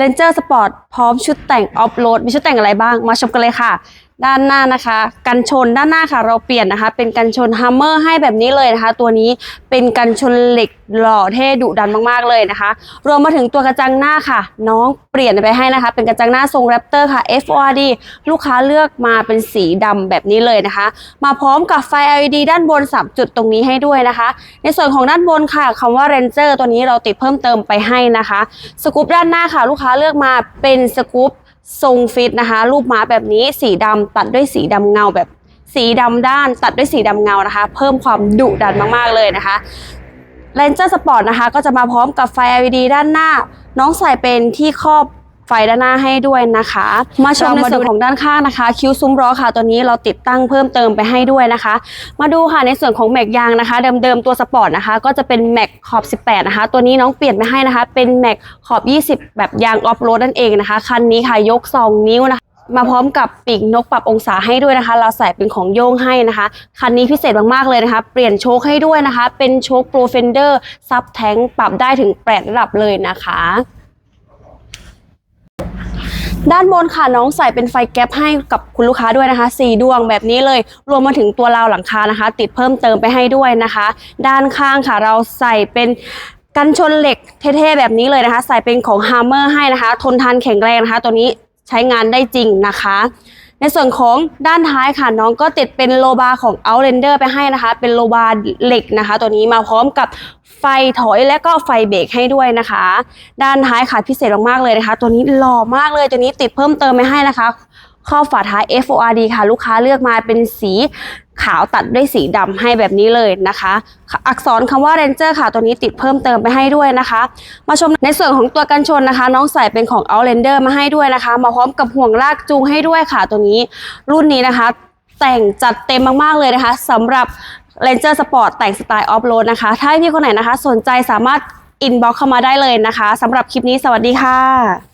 Ranger Sport พร้อมชุดแต่งออฟโรดมีชุดแต่งอะไรบ้างมาชมกันเลยค่ะ ด้านหน้านะคะ กันชนด้านหน้าค่ะ เราเปลี่ยนนะคะ เป็นกันชนฮัมเมอร์ให้แบบนี้เลยนะคะ ตัวนี้เป็นกันชนเหล็กหล่อเท่ดุดันมากๆเลยนะคะ รวมมาถึงตัวกระจังหน้าค่ะ น้องเปลี่ยนไปให้นะคะ เป็นกระจังหน้าทรงแรปเตอร์ค่ะ FORD ลูกค้าเลือกมาเป็นสีดำแบบนี้เลยนะคะ มาพร้อมกับไฟ LED ด้านบน 3 จุดตรงนี้ให้ด้วยนะคะ ในส่วนของด้านบนค่ะคำว่า Ranger ตัวนี้เราติดเพิ่มเติมไปให้นะคะ สกู๊ปด้านหน้าค่ะ ลูกค้าเลือกมาเป็นสกู๊ป ทรงฟิตนะคะ รูปม้าแบบนี้สีดำตัดด้วยสีดำเงาแบบสีดำด้านตัดด้วยสีดำเงานะคะ เพิ่มความดุดันมากๆเลยนะคะเลนเจอร์สปอร์ตนะคะ ก็จะมาพร้อมกับไฟ LED ด้านหน้า น้องใส่เป็นที่ครอบ ไฟด้านหน้าให้ด้วยนะคะ มาชมในส่วนของด้านข้างนะคะ คิ้วซุ้มล้อค่ะ ตัวนี้เราติดตั้งเพิ่มเติมไปให้ด้วยนะคะ มาดูค่ะในส่วนของแม็กยางนะคะ เดิมๆตัวสปอร์ตนะคะ ก็จะเป็นแม็กขอบ 18 นะคะ ตัวนี้น้องเปลี่ยนไปให้นะคะ เป็นแม็กขอบ 20 แบบยางออฟโรดนั่นเองนะคะ คันนี้ค่ะยก 2 นิ้วนะคะมาพร้อมกับปีกนกปรับองศาให้ด้วยนะคะ เราใส่เป็นของโย่งให้นะคะ คันนี้พิเศษมากๆเลยนะคะ เปลี่ยนโชคให้ด้วยนะคะ เป็นโชคโปรเฟนเดอร์ซับแทงปรับได้ถึง 8 ระดับเลยนะคะ ด้านบนค่ะน้องใส่เป็นไฟแก๊ปให้กับคุณลูกค้าด้วยนะคะสีดวงแบบนี้เลย รวมมาถึงตัวราวหลังคานะคะ ติดเพิ่มเติมไปให้ด้วยนะคะ ด้านข้างค่ะเราใส่เป็นกันชนเหล็กเท่ๆแบบนี้เลยนะคะ ใส่เป็นของฮัมเมอร์ให้นะคะ ทนทานแข็งแรงนะคะ ตัวนี้ใช้งานได้จริงนะคะ ในส่วนของด้านท้ายค่ะน้องก็ติดเป็นโลบาของ Outlander ไปให้นะคะ เป็นโลบาเหล็กนะคะ ตัวนี้มาพร้อมกับไฟถอยและก็ไฟเบรกให้ด้วยนะคะ ด้านท้ายค่ะพิเศษมากๆเลยนะคะ ตัวนี้หล่อมากเลยตัวนี้ติดเพิ่มเติมไปให้นะคะ ครอบฝาท้าย FORD ค่ะ ลูกค้าเลือกมาเป็นสีขาวตัดด้วยสีดำให้แบบนี้เลยนะคะ อักษรคำว่า Ranger ค่ะ ตัวนี้ติดเพิ่มเติมไปให้ด้วยนะคะ มาชมในส่วนของตัวกันชนนะคะ น้องใส่เป็นของ Outlander มาให้ด้วยนะคะ มาพร้อมกับห่วงลากจูงให้ด้วยค่ะ ตัวนี้รุ่นนี้นะคะ แต่งจัดเต็มมากๆเลยนะคะสำหรับ Ranger Sport แต่งสไตล์ออฟโรดนะคะ ถ้าพี่คนไหนนะคะ สนใจสามารถอินบ็อกเข้ามาได้เลยนะคะสำหรับคลิปนี้สวัสดีค่ะ